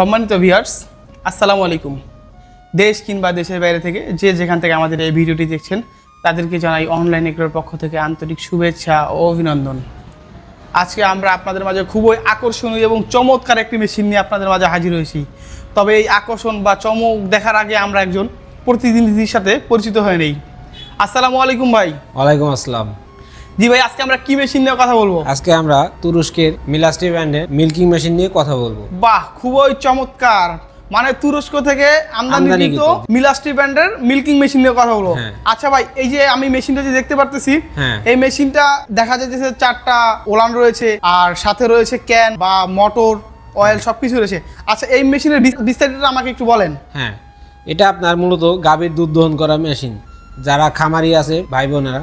সম্মানিত ভিউয়ার্স আসসালামু আলাইকুম। দেশ কিংবা দেশের বাইরে থেকে যে যেখান থেকে আমাদের এই ভিডিওটি দেখছেন, তাদেরকে জানাই অনলাইন এগ্রোর পক্ষ থেকে আন্তরিক শুভেচ্ছা ও অভিনন্দন। আজকে আমরা আপনাদের মাঝে খুবই আকর্ষণীয় এবং চমৎকার একটি মেশিন নিয়ে আপনাদের মাঝে হাজির হয়েছি। তবে এই আকর্ষণ বা চমক দেখার আগে আমরা একজন প্রতিনিধির সাথে পরিচিত হয়ে নেই। আসসালামু আলাইকুম ভাই। ওয়ালাইকুম আসসালাম। জি ভাই আজকে আমরা কি মেশিন নিয়ে কথা বলব? আজকে আমরা তুরস্কের মিলাস্টি ব্র্যান্ডের মিল্কিং মেশিন নিয়ে কথা বলব। বাহ খুবই চমৎকার। মানে তুরস্ক থেকে আমদানিকৃত। মিলাস্ট্রি ব্র্যান্ডের মিল্কিং মেশিন নিয়ে কথা বলব। হ্যাঁ। আচ্ছা ভাই এই যে আমি মেশিনটা যে দেখতে পারতেছি হ্যাঁ। এই মেশিনটা দেখা যাচ্ছে চারটা ওলান রয়েছে আর সাথে রয়েছে ক্যান বা মোটর অয়েল সবকিছু রয়েছে। আচ্ছা এই মেশিনের বিস- বিস্তারিত আমাকে একটু বলেন। হ্যাঁ এটা আপনার মূলত গাভীর দুধ দহন করা মেশিন যারা খামারি আছে ভাই বোনেরা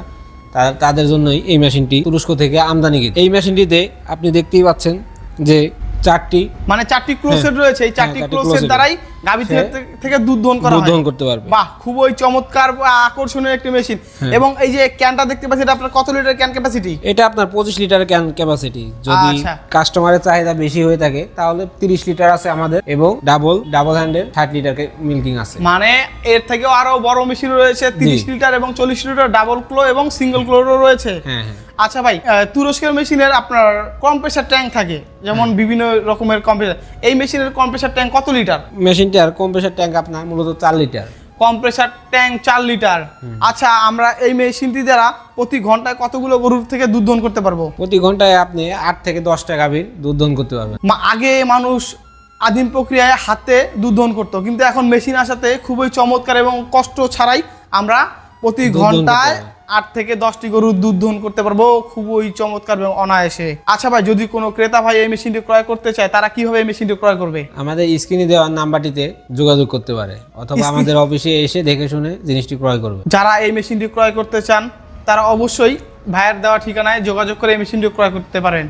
তাদের জন্যই এই মেশিনটি তুরস্ক থেকে আমদানি এই মেশিনটিতে আপনি দেখতেই পাচ্ছেন যে চারটি মানে চারটি ক্লোসেট রয়েছে। এই চারটি চারটি ক্লোসেট দ্বারাই গাভী থেকে থেকে দুধ দহন করা দুধ দহন করতে পারবে। বাহ খুবই চমৎকার আকর্ষণীয় একটি মেশিন হ্যাঁ। এবং এই যে ক্যানটা দেখতে পাচ্ছি এটা আপনার কত লিটার ক্যান ক্যাপাসিটি এটা আপনার পঁচিশ লিটার ক্যান ক্যাপাসিটি যদি আচ্ছা। কাস্টমারের চাহিদা বেশি হয়ে থাকে তাহলে তিরিশ লিটার আছে আমাদের এবং ডাবল ডাবল হ্যান্ডের ষাট লিটার মিল্কিং আছে। মানে এর থেকেও আরও বড় মেশিন রয়েছে তিরিশ জি। লিটার এবং চল্লিশ লিটার ডাবল ক্লো এবং সিঙ্গেল ক্লোরও রয়েছে। হ্যাঁ হ্যাঁ। আচ্ছা ভাই তুরস্কের মেশিনের আপনার কম্প্রেসার ট্যাঙ্ক থাকে যেমন বিভিন্ন রকমের কম্প্রেসার এই মেশিনের কম্প্রেসার ট্যাঙ্ক কত লিটার? মেশিনটার কম্প্রেসার ট্যাঙ্ক আপনার মূলত চার লিটার। কম্প্রেসার ট্যাঙ্ক চার লিটার। আচ্ছা আমরা এই মেশিনটি দ্বারা প্রতি ঘন্টায় কতগুলো গরুর থেকে দুধ দহন করতে পারব? প্রতি ঘন্টায় আপনি আট থেকে দশটা গাভীর দুধ দহন করতে পারবেন। আগে মানুষ আদিম প্রক্রিয়ায় হাতে দুধ দহন করতো কিন্তু এখন মেশিন আসাতে খুবই চমৎকার এবং কষ্ট ছাড়াই আমরা প্রতি ঘন্টায়। আট থেকে দশটি গরুর দুধ দহন করতে পারব। খুবই চমৎকার এবং অনায়াসে। আচ্ছা ভাই যদি কোনো ক্রেতা ভাই এই মেশিনটি ক্রয় করতে চায় তারা কীভাবে এই মেশিনটি ক্রয় করবে? আমাদের স্ক্রিনে দেওয়া নাম্বারটিতে যোগাযোগ করতে পারে অথবা আমাদের অফিসে এসে দেখে শুনে জিনিসটি ক্রয় করবে। যারা এই মেশিনটি ক্রয় করতে চান তারা অবশ্যই ভাইয়ের দেওয়া ঠিকানায় যোগাযোগ করে এই মেশিনটি ক্রয় করতে পারেন।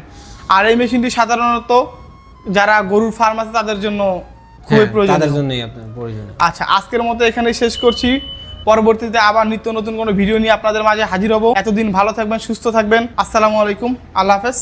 আর এই মেশিনটি সাধারণত যারা গরুর ফার্ম আছে তাদের জন্য খুবই হ্যাঁ, প্রয়োজন তাদের জন্যই আপনার প্রয়োজন আচ্ছা আজকের মতো এখানে শেষ করছি। পরবর্তীতে আবার নিত্য নতুন কোনো ভিডিও নিয়ে আপনাদের মাঝে হাজির হব। এতদিন ভালো থাকবেন, সুস্থ থাকবেন। আসসালামু আলাইকুম। আল্লাহ হাফেজ।